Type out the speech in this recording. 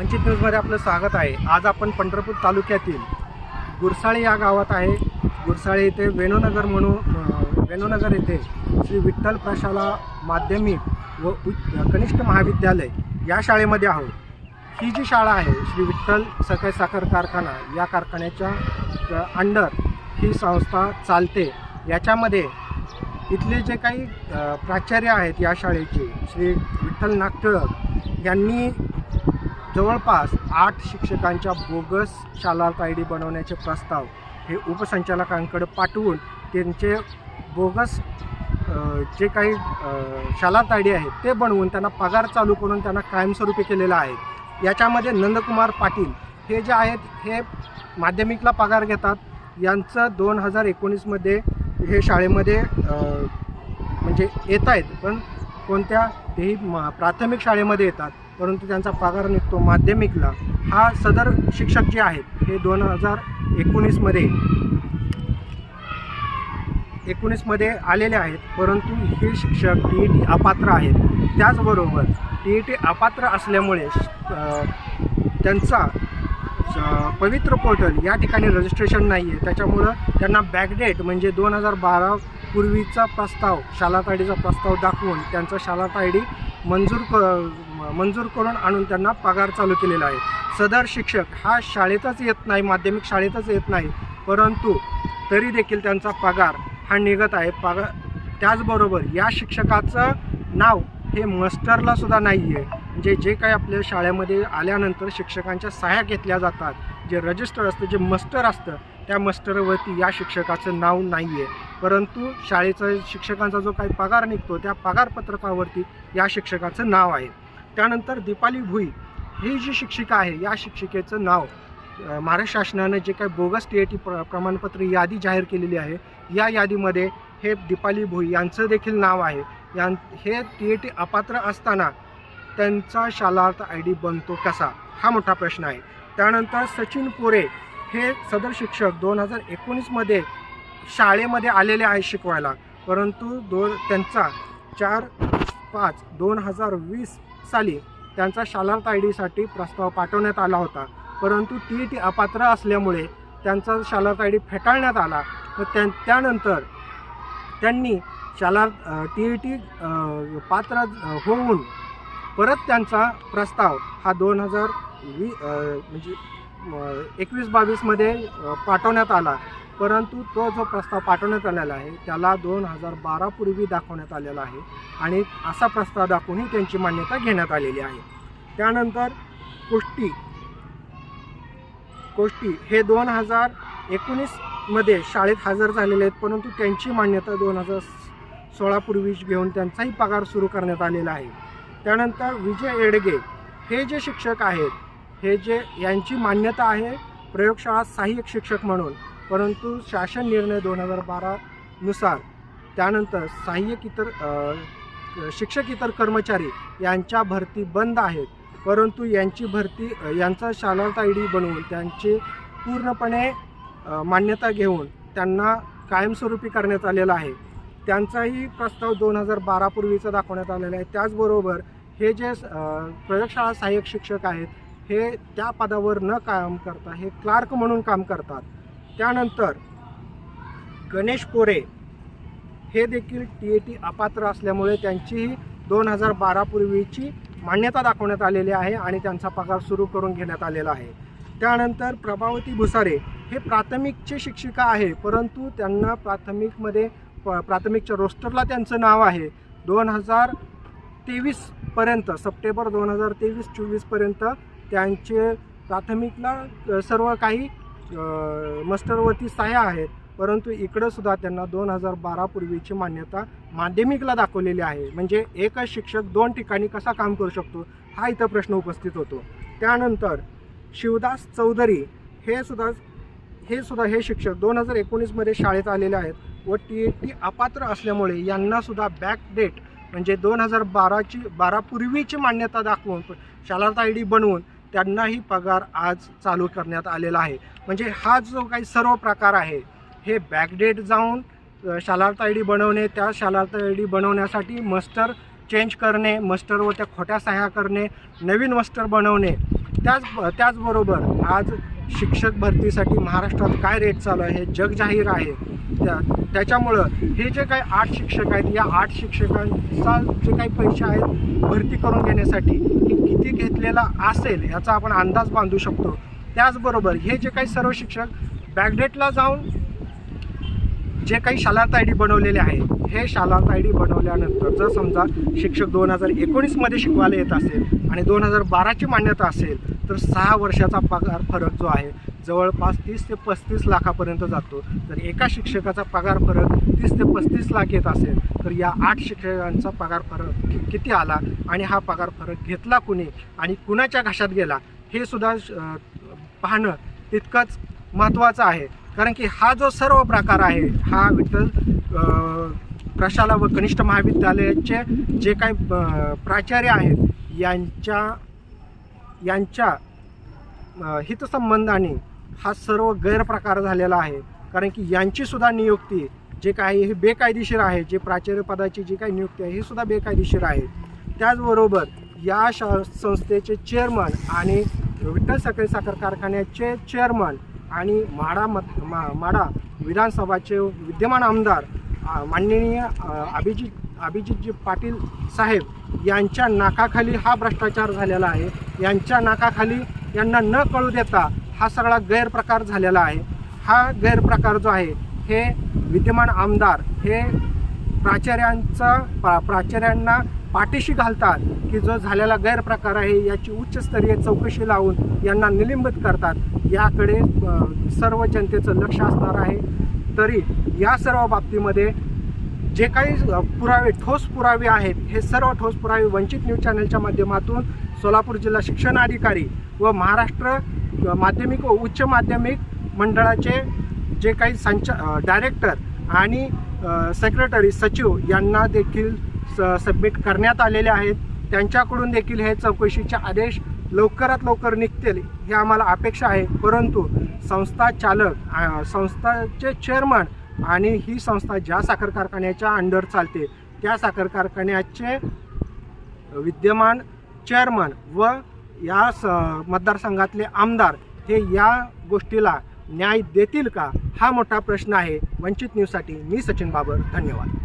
वंचित न्यूजमध्ये आपलं स्वागत आहे. आज आपण पंढरपूर तालुक्यातील गुरसाळे या गावात आहे. गुरसाळे येथे वेणूनगर म्हणून अ, वेणूनगर येथे श्री विठ्ठल प्रशाला माध्यमिक व कनिष्ठ महाविद्यालय या शाळेमध्ये आहोत. ही जी शाळा आहे श्री विठ्ठल सहकारी साखर कारखाना या कारखान्याच्या अंडर ही संस्था चालते. याच्यामध्ये इथले जे काही प्राचार्य आहेत या शाळेचे श्री विठ्ठल नागटिळक यांनी जवळपास आठ शिक्षकांच्या बोगस शाला तायडी बनवण्याचे प्रस्ताव हे उपसंचालकांकडे पाठवून त्यांचे बोगस जे काही अ, शाला तायडी आहेत ते बनवून त्यांना पगार चालू करून त्यांना कायमस्वरूपी केलेला आहे. याच्यामध्ये नंदकुमार पाटील हे जे आहेत हे माध्यमिकला पगार घेतात. यांचं दोन हजार एकोणीसमध्ये हे शाळेमध्ये म्हणजे येत आहेत पण कोणत्या तेही म प्राथमिक शाळेमध्ये येतात. परंतु त्यांचा पगार निघतो माध्यमिकला. हा सदर शिक्षक जे आहेत हे दोन हजार एकोणीसमध्ये एकोणीसमध्ये आलेले आहेत परंतु हे शिक्षक टी ई टी अपात्र आहेत. त्याचबरोबर टी ई टी अपात्र असल्यामुळे त्यांचा पवित्र पोर्टल या ठिकाणी रजिस्ट्रेशन नाही आहे त्याच्यामुळं त्यांना बॅकडेट म्हणजे दोन हजार बारा पूर्वीचा प्रस्ताव शाला डीचा प्रस्ताव दाखवून त्यांचा शाला तायडी मंजूर क मंजूर करून आणून त्यांना पगार चालू केलेला आहे. सदर शिक्षक हा शाळेतच येत नाही माध्यमिक शाळेतच येत नाही परंतु तरी देखील त्यांचा पगार हा निघत आहे. पगार त्याचबरोबर या शिक्षकाचं नाव हे मस्टरला सुद्धा नाही आहे म्हणजे जे काही आपल्या शाळेमध्ये आल्यानंतर शिक्षकांच्या सहाय्या घेतल्या जातात जे रजिस्टर असतं जे मस्टर असतं त्या मस्टरवरती या शिक्षकाचं नाव नाही आहे परंतु शाळेचा शिक्षकांचा जो काही पगार निघतो त्या पगारपत्रकावरती या शिक्षकाचं नाव आहे. त्यानंतर दीपाली भुई ही जी शिक्षिका आहे या शिक्षिकेचं नाव महाराष्ट्र शासनानं जे काही बोगस टी ए टी प्र प्रमाणपत्र यादी जाहीर केलेली आहे या यादीमध्ये हे दीपाली भोई यांचं देखील नाव आहे. यां हे टी ए टी अपात्र असताना त्यांचा शालार्थ आय डी बनतो कसा? हा मोठा प्रश्न आहे. त्यानंतर सचिन पोरे हे सदर शिक्षक दोन हजार एकोणीसमध्ये शाळेमध्ये आलेले आहेत शिकवायला. परंतु दोन त्यांचा चार पाच दोन हजार वीस साली त्यांचा शालार्थ आय डीसाठी प्रस्ताव पाठवण्यात आला होता. परंतु टी ई टी अपात्र असल्यामुळे त्यांचा शालांत आय डी फेटाळण्यात आला व त्या त्यानंतर त्यांनी शाला टी ई टी पात्र होऊन परत त्यांचा प्रस्ताव हा दोन हजार वी म्हणजे एकवीस बावीसमध्ये पाठवण्यात आला. परंतु तो जो प्रस्ताव पाठवण्यात आलेला आहे त्याला दोन हजार बारापूर्वी दाखवण्यात आलेला आहे आणि असा प्रस्ताव दाखवूनही त्यांची मान्यता घेण्यात आलेली आहे. त्यानंतर कुष्टी कोष्टी हे दोन हजार एकोणीसमध्ये शाळेत हजर झालेले आहेत परंतु त्यांची मान्यता दोन हजार सोळापूर्वी घेऊन त्यांचाही पगार सुरू करण्यात आलेला आहे. त्यानंतर विजय एडगे हे जे शिक्षक आहेत हे जे यांची मान्यता आहे प्रयोगशाळा सहाय्यक शिक्षक म्हणून. परंतु शासन निर्णय दोन हजार बारानुसार त्यानंतर सहाय्यक इतर शिक्षक इतर कर्मचारी यांच्या भरती बंद आहेत. परंतु यांची भरती यांचा शालार्थ आय डी बनवून त्यांची पूर्णपणे मान्यता घेऊन त्यांना कायमस्वरूपी करण्यात आलेला आहे. त्यांचाही प्रस्ताव दोन हजार बारापूर्वीचा दाखवण्यात आलेला आहे. त्याचबरोबर हे जे प्रयोगशाळा सहाय्यक शिक्षक आहेत हे त्या पदावर न काम करता हे क्लार्क म्हणून काम करतात. त्यानंतर गणेश पोरे हे देखील टी ए टी अपात्र असल्यामुळे त्यांचीही दोन हजार बारापूर्वीची मान्यता दाखवण्यात आलेली आहे आणि त्यांचा पगार सुरू करून घेण्यात आलेला आहे. त्यानंतर प्रभावती भुसारे हे प्राथमिकचे शिक्षिका आहे परंतु त्यांना प्राथमिकमध्ये प प्राथमिकच्या रोस्टरला त्यांचं नाव आहे. दोन हजार तेवीसपर्यंत सप्टेंबर दोन हजार तेवीस चोवीसपर्यंत त्यांचे प्राथमिकला सर्व काही मस्टरवरती सह्या आहेत. परंतु इकडंसुद्धा त्यांना दोन हजार बारापूर्वीची मान्यता माध्यमिकला दाखवलेली आहे. म्हणजे एकच शिक्षक दोन ठिकाणी कसा काम करू शकतो हा इथं प्रश्न उपस्थित होतो. त्यानंतर शिवदास चौधरी हे सुद्धा हे सुद्धा हे शिक्षक दोन हजार एकोणीसमध्ये शाळेत आलेले आहेत व टी ए टी अपात्र असल्यामुळे यांनासुद्धा बॅक डेट म्हणजे दोन हजार बाराची बारापूर्वीची मान्यता दाखवून शालार्थ आय डी बनवून त्यांनाही पगार आज चालू करण्यात आलेला आहे. म्हणजे हा जो काही सर्व प्रकार आहे हे बॅकडेट जाऊन शालार्थ आय डी बनवणे त्या शालार्थ आय डी बनवण्यासाठी मस्टर चेंज करणे मस्टरवर त्या खोट्या सह्या करणे नवीन मस्टर बनवणे त्याच त्याचबरोबर आज शिक्षक भरतीसाठी महाराष्ट्रात काय रेट चालू आहे? हे जगजाहीर आहे. त्या त्याच्यामुळं हे जे काही आठ शिक्षक आहेत या आठ शिक्षकांचा जे काही पैसे आहेत भरती करून घेण्यासाठी हे किती घेतलेला असेल याचा आपण अंदाज बांधू शकतो. त्याचबरोबर हे जे काही सर्व शिक्षक बॅकडेटला जाऊन जे काही शालांत आय डी बनवलेले आहे हे शालांत आय डी बनवल्यानंतर जर समजा शिक्षक दोन हजार एकोणीसमध्ये शिकवायला येत असेल आणि दोन हजार बाराची मान्यता असेल तर सहा वर्षाचा पगार फरक जो आहे जवळपास तीस ते पस्तीस लाखापर्यंत जातो. जर एका शिक्षकाचा पगार फरक तीस ते पस्तीस लाख येत असेल तर या आठ शिक्षकांचा पगार फरक किती आला आणि हा पगार फरक घेतला कुणी आणि कुणाच्या घशात गेला हे सुद्धा पाहणं तितकंच महत्त्वाचं आहे. कारण की हा जो सर्व प्रकार आहे हा विठ्ठल प्रशाला व कनिष्ठ महाविद्यालयाचे जे काही प्राचार्य आहेत यांच्या यांच्या हितसंबंधाने हा सर्व गैरप्रकार झालेला आहे. कारण की यांचीसुद्धा नियुक्ती जे काही हे बेकायदेशीर आहे जे प्राचार्यपदाची जी काही नियुक्ती आहे ही सुद्धा बेकायदेशीर आहे. त्याचबरोबर या शा संस्थेचे चेअरमन आणि विठ्ठल साखळी साखर कारखान्याचे चेअरमन आणि माडा मत मा माडा विधानसभाचे विद्यमान आमदार माननीय अभिजित अभिजितजी पाटील साहेब यांच्या नाकाखाली हा भ्रष्टाचार झालेला आहे. यांच्या नाकाखाली यांना न कळू देता हा सगळा गैरप्रकार झालेला आहे. हा गैरप्रकार जो आहे हे विद्यमान आमदार हे प्राचार्यांचं प्रा प्राचार्यांना पाठीशी घालतात की जो झालेला गैरप्रकार आहे याची उच्चस्तरीय चौकशी लावून यांना निलंबित करतात. याकडे सर्व जनतेचं लक्ष असणार आहे. तरी या सर्व बाबतीमध्ये जे काही पुरावे ठोस पुरावे आहेत हे सर्व ठोस पुरावे वंचित न्यूज चॅनलच्या माध्यमातून सोलापूर जिल्हा शिक्षण अधिकारी व महाराष्ट्र माध्यमिक व उच्च माध्यमिक मंडळाचे जे काही संचा डायरेक्टर आणि सेक्रेटरी सचिव यांना देखील स सबमिट करण्यात आलेले आहेत. त्यांच्याकडून देखील हे चौकशीचे आदेश लवकरात लवकर निघतील ही आम्हाला अपेक्षा आहे. परंतु संस्था चालक संस्थाचे चेअरमन आणि ही संस्था ज्या साखर कारखान्याच्या अंडर चालते त्या साखर कारखान्याचे विद्यमान चेअरमन व या स मतदारसंघातले आमदार हे या गोष्टीला न्याय देतील का? हा मोठा प्रश्न आहे. वंचित न्यूजसाठी मी सचिन बाबर धन्यवाद.